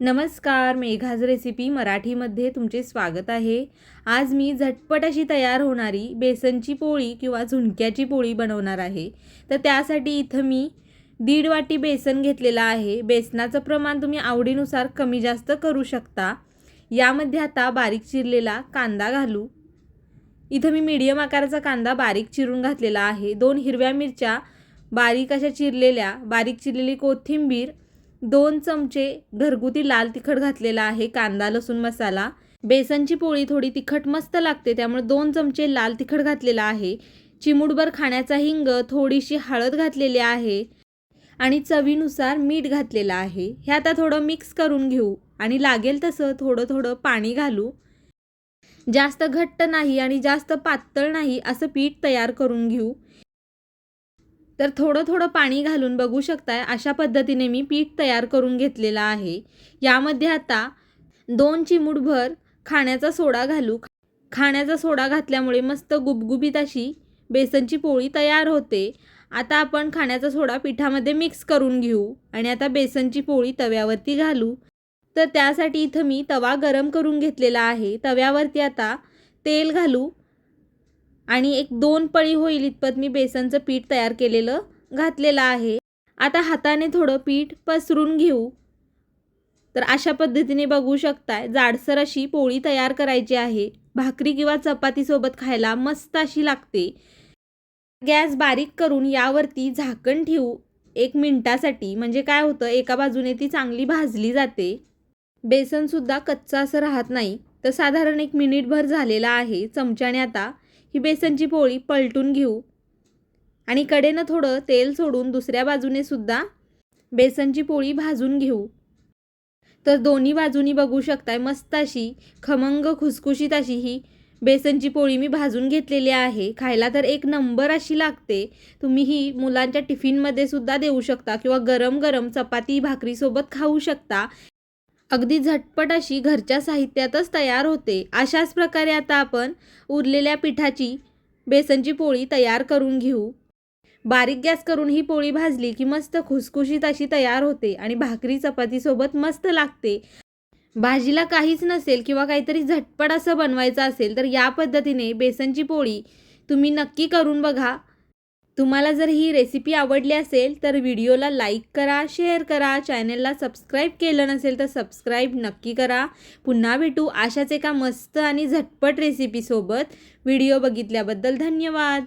नमस्कार मेघाज रेसिपी मराठीमध्ये तुमचे स्वागत आहे. आज मी झटपट अशी तयार होणारी बेसनची पोळी किंवा झुणक्याची पोळी बनवणार आहे. तर त्यासाठी इथं मी दीड वाटी बेसन घेतलेलं आहे. बेसनाचं प्रमाण तुम्ही आवडीनुसार कमी जास्त करू शकता. यामध्ये आता बारीक चिरलेला कांदा घालू. इथं मी मीडियम आकाराचा कांदा बारीक चिरून घातलेला आहे. दोन हिरव्या मिरच्या बारीक अशा चिरलेल्या बारीक चिरलेली कोथिंबीर दोन चमचे घरगुती लाल तिखट घातलेला आहे कांदा लसूण मसाला. बेसनची पोळी थोडी तिखट मस्त लागते त्यामुळे दोन चमचे लाल तिखट घातलेला आहे. चिमूटभर खाण्याचा हिंग थोडीशी हळद घातलेली आहे आणि चवीनुसार मीठ घातलेलं आहे. हे आता थोडं मिक्स करून घेऊ आणि लागेल तसं थोडं थोडं पाणी घालू. जास्त घट्ट नाही आणि जास्त पातळ नाही असं पीठ तयार करून घेऊ. तर थोडं थोडं पाणी घालून बघू शकताय अशा पद्धतीने मी पीठ तयार करून घेतलेलं आहे. यामध्ये आता दोन चिमूटभर खाण्याचा सोडा घालू. खाण्याचा सोडा घातल्यामुळे मस्त गुबगुबीत अशी बेसनची पोळी तयार होते. आता आपण खाण्याचा सोडा पिठामध्ये मिक्स करून घेऊ आणि आता बेसनची पोळी तव्यावरती घालू. तर त्यासाठी इथं मी तवा गरम करून घेतलेला आहे. तव्यावरती आता तेल घालू. आणि एक दोन पळी होईल इतपत मी बेसनचं पीठ तयार केलेलं घातलेलं आहे. आता हाताने थोडं पीठ पसरून घेऊ. तर अशा पद्धतीने बघू शकताय जाडसर अशी पोळी तयार करायची आहे. भाकरी किंवा चपातीसोबत खायला मस्त अशी लागते. गॅस बारीक करून यावरती झाकण ठेवू. एक मिनटासाठी म्हणजे काय होतं एका बाजूने ती चांगली भाजली जाते. बेसनसुद्धा कच्चा असं राहत नाही. तर साधारण एक मिनिटभर झालेला आहे चमच्याने आता ही बेसनची पोळी पलटून घेऊ. आणि कडेनं थोडं तेल सोडून दुसऱ्या बाजूने सुद्धा बेसनची पोळी भाजून घेऊ. तर दोन्ही बाजूनी बघू शकताय मस्त अशी खमंग खुसखुशीत अशी ही बेसनची पोळी मी भाजून घेतलेली आहे. खायला तर एक नंबर अशी लागते. तुम्ही ही मुलांच्या टिफिनमध्ये सुद्धा देऊ शकता किंवा गरम गरम चपाती भाकरीसोबत खाऊ शकता. अगदी झटपट अशी घरच्या साहित्यातच तयार होते. अशाच प्रकारे आता आपण उरलेल्या पिठाची बेसनची पोळी तयार करून घेऊ. बारीक गॅस करून ही पोळी भाजली की मस्त खुसखुशीत अशी तयार होते आणि भाकरी चपातीसोबत मस्त लागते. भाजीला काहीच नसेल किंवा काहीतरी झटपट असं बनवायचं असेल तर या पद्धतीने बेसनची पोळी तुम्ही नक्की करून बघा. तुम्हाला जर ही रेसिपी आवडली असेल तर व्हिडिओला लाईक करा शेअर करा चॅनलला सबस्क्राईब केलं नसेल तर सबस्क्राईब नक्की करा. पुन्हा भेटू अशाच एका मस्त आणि झटपट रेसिपीसोबत व्हिडिओ बघितल्याबद्दल धन्यवाद.